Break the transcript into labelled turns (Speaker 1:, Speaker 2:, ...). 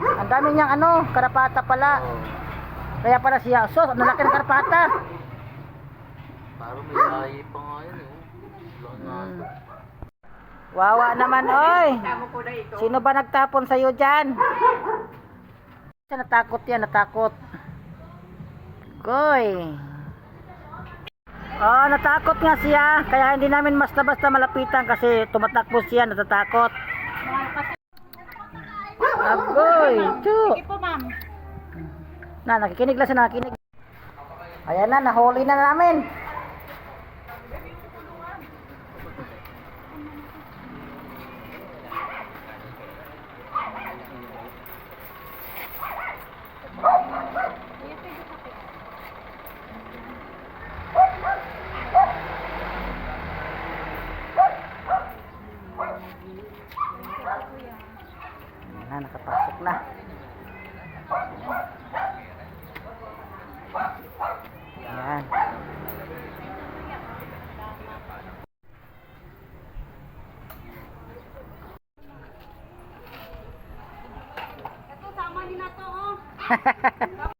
Speaker 1: Ang dami niyang ano, karapata pala.
Speaker 2: Oo.
Speaker 1: Kaya pala siya, sos, ang laki ng karapata.
Speaker 2: Parang may lahi pa nga yun eh. Wala na.
Speaker 1: Hmm. Wawa naman, oy. Sino ba nagtapon sa'yo dyan? Siya natakot yan, natakot. Goy. Oh, natakot nga siya. Kaya hindi namin basta-basta malapitan kasi tumatakbo siya, natatakot. Chu.
Speaker 3: po, ma'am.
Speaker 1: Na, nakikinig lang siya, nakikinig. Ayan na, nahuli na namin. Na, nakapasok na.
Speaker 3: Na to, oh.